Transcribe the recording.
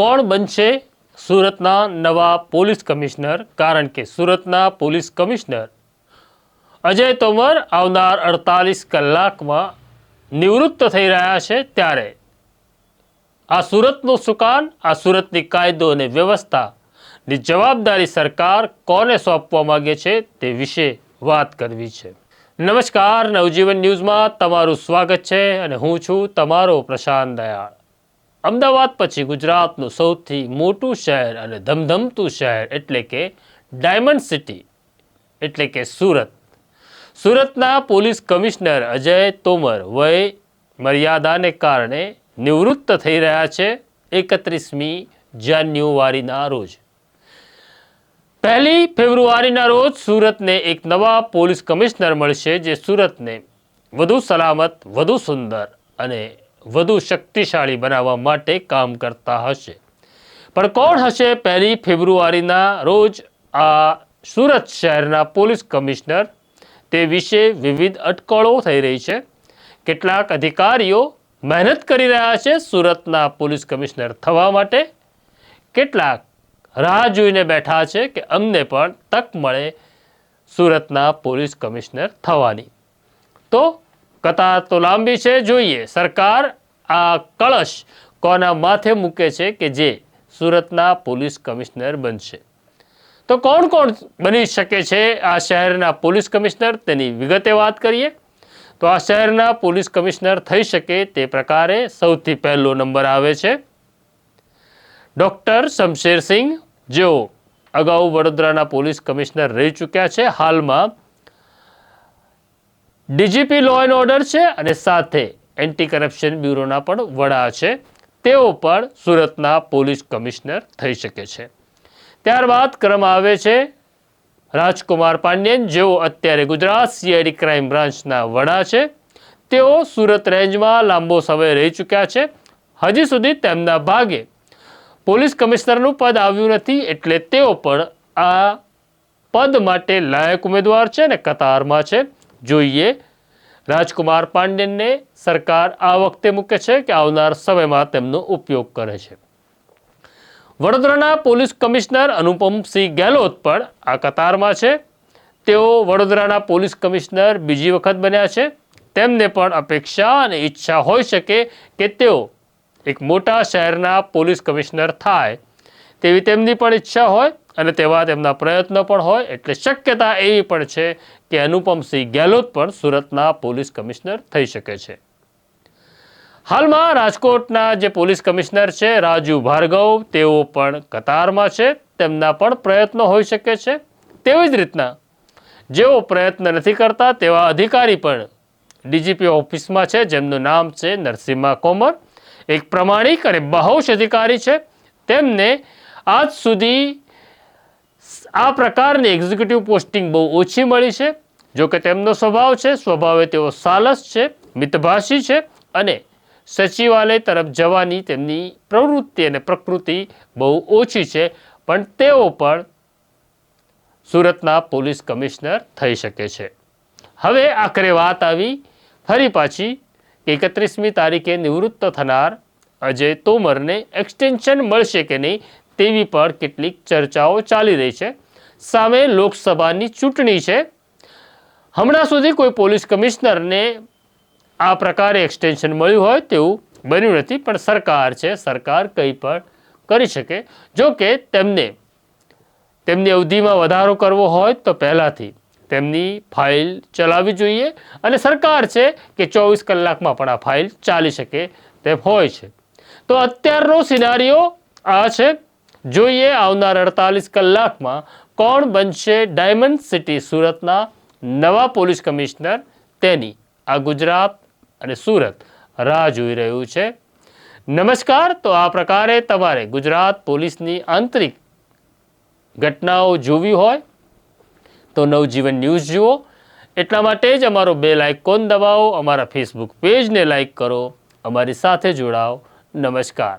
કોણ બનશે સુરતના નવા પોલીસ કમિશનર? કારણ કે સુરતના પોલીસ કમિશનર અજય તોમર આવનાર અડતાલીસ કલાકમાં નિવૃત્ત થઈ રહ્યા છે ત્યારે. આ સુરતનું સુકાન આ સુરતની કાયદો અને વ્યવસ્થાની જવાબદારી સરકાર કોને સોંપવા માંગે છે તે વિશે વાત કરવી છે. નમસ્કાર, નવજીવન ન્યૂઝમાં તમારું સ્વાગત છે અને હું છું તમારો પ્રશાંત દયાળ. અમદાવાદ પછી ગુજરાતનું સૌથી મોટું શહેર અને ધમધમતું શહેર એટલે કે ડાયમંડ સિટી, એટલે કે સુરત. સુરતના પોલીસ કમિશનર અજય તોમર વય મર્યાદાને કારણે નિવૃત્ત થઈ રહ્યા છે એકત્રીસમી જાન્યુઆરીના રોજ. પહેલી ફેબ્રુઆરીના રોજ સુરતને એક નવા પોલીસ કમિશનર મળશે જે સુરતને વધુ સલામત, વધુ સુંદર અને વધુ શક્તિશાળી બનાવવા માટે કામ કરતા હશે. પણ કોણ હશે પહેલી ફેબ્રુઆરીના રોજ આ સુરત શહેરના પોલીસ કમિશનર? તે વિશે વિવિધ અટકળો થઈ રહી છે. કેટલાક અધિકારીઓ મહેનત કરી રહ્યા છે સુરતના પોલીસ કમિશનર થવા માટે. કેટલાક રાહ જોઈને બેઠા છે કે અમને પણ તક મળે સુરતના પોલીસ કમિશનર થવાની. તો કતાર તો લાંબી છે, જોઈએ. સરકાર આ કળશ કોના માથે મૂકે છે કે જે સુરતના પોલીસ કમિશનર બનશે? તો કોણ કોણ બની શકે છે આ શહેરના પોલીસ કમિશનર? તેની વિગતે વાત કરીએ. તો આ શહેરના પોલીસ કમિશનર થઈ શકે તે પ્રકારે સૌથી પહેલો નંબર આવે છે. ડૉક્ટર શમશેરસિંહ જેઓ અગાઉ વડોદરાના પોલીસ કમિશનર રહી ચૂક્યા છે, હાલમાં ડીજીપી લો એન્ડ ઓર્ડર છે અને સાથે એન્ટી કરપ્શન બ્યુરોના પણ વડા છે. તેઓ પણ સુરતના પોલીસ કમિશનર થઈ શકે છે. ત્યારબાદ ક્રમ આવે છે રાજકુમાર પાંડ્યન, જેઓ અત્યારે ગુજરાત સીઆઈડી ક્રાઇમ બ્રાન્ચના વડા છે. તેઓ સુરત રેન્જમાં લાંબો સમય રહી ચૂક્યા છે. હજી સુધી તેમના ભાગે પોલીસ કમિશનરનું પદ આવ્યું નથી એટલે તેઓ પણ આ પદ માટે લાયક ઉમેદવાર છે ને કતારમાં છે. જોઈએ. રાજકુમાર પાંડેને સરકાર આ વખતે મૂકે છે કે આવનાર સમયમાં તેમનો ઉપયોગ કરે છે. વડોદરાના પોલીસ કમિશનર અનુપમસિંહ ગેહલોત પણ આ કતારમાં છે. તેઓ વડોદરાના પોલીસ કમિશનર બીજી વખત બન્યા છે. તેમને પણ અપેક્ષા અને ઈચ્છા હોઈ શકે કે તેઓ એક મોટા શહેરના પોલીસ કમિશનર થાય. તેવી તેમની પણ ઈચ્છા હોય. અને તેવા તેમના પ્રયત્નો પણ હોય એટલે શક્યતા એવી પણ છે કે અનુપમસિંહ ગેહલોત પણ સુરતના પોલીસ કમિશનર થઈ શકે છે. હાલમાં રાજકોટના જે પોલીસ કમિશનર છે રાજુ ભાર્ગવ, તેઓ પણ કતારમાં છે. તેમના પણ પ્રયત્નો હોઈ શકે છે. તેવી જ રીતના જેઓ પ્રયત્ન નથી કરતા તેવા અધિકારી પણ ડીજીપી ઓફિસમાં છે, જેમનું નામ છે નરસિમ્હા કોમર. એક પ્રમાણિક અને બહુશ અધિકારી છે. તેમને આજ સુધી આ પ્રકારની એક્ઝિક્યુટિવ પોસ્ટિંગ બહુ ઓછી મળી છે. જો કે તેમનો સ્વભાવ છે, સ્વભાવે તેઓ સાલસ છે, મિતભાષી છે અને સચિવાલય તરફ જવાની તેમની પ્રવૃત્તિ અને પ્રકૃતિ બહુ ઓછી છે. પણ તેઓ પણ સુરતના પોલીસ કમિશનર થઈ શકે છે. હવે આખરે વાત આવી ફરી પાછી એકત્રીસમી તારીખે નિવૃત્ત થનાર અજય તોમરને એક્સટેન્શન મળશે કે નહીં તેવી પણ કેટલીક ચર્ચાઓ ચાલી રહી છે. સામે લોકસભાની ચૂંટણી છે. હમણાં સુધી કોઈ પોલીસ કમિશનરને આ પ્રકારે એક્સટેન્શન મળ્યું હોય તેવું બન્યું નથી, પણ સરકાર છે, સરકાર કંઈ પણ કરી શકે. જો કે તેમને, તેમની અવધિમાં વધારો કરવો હોય તો પહેલાંથી તેમની ફાઇલ ચલાવવી જોઈએ અને સરકાર છે કે ચોવીસ કલાકમાં પણ આ ફાઇલ ચાલી શકે તેમ હોય છે. તો અત્યારનો સિનારીઓ આ છે. જોઈએ આવનાર અડતાલીસ કલાકમાં કોણ બનશે ડાયમંડ સિટી સુરતના નવા પોલીસ કમિશનર? તેની આ ગુજરાત અને સુરત રાહ જોઈ રહ્યું છે. નમસ્કાર, તો આ પ્રકારે તમારે ગુજરાત પોલીસની આંતરિક ઘટનાઓ જોવી હોય તો નવજીવન ન્યૂઝ જુઓ. એટલા માટે જ અમારો બે લાઇકોન દબાવો, અમારા ફેસબુક પેજને લાઇક કરો, અમારી સાથે જોડાઓ. નમસ્કાર.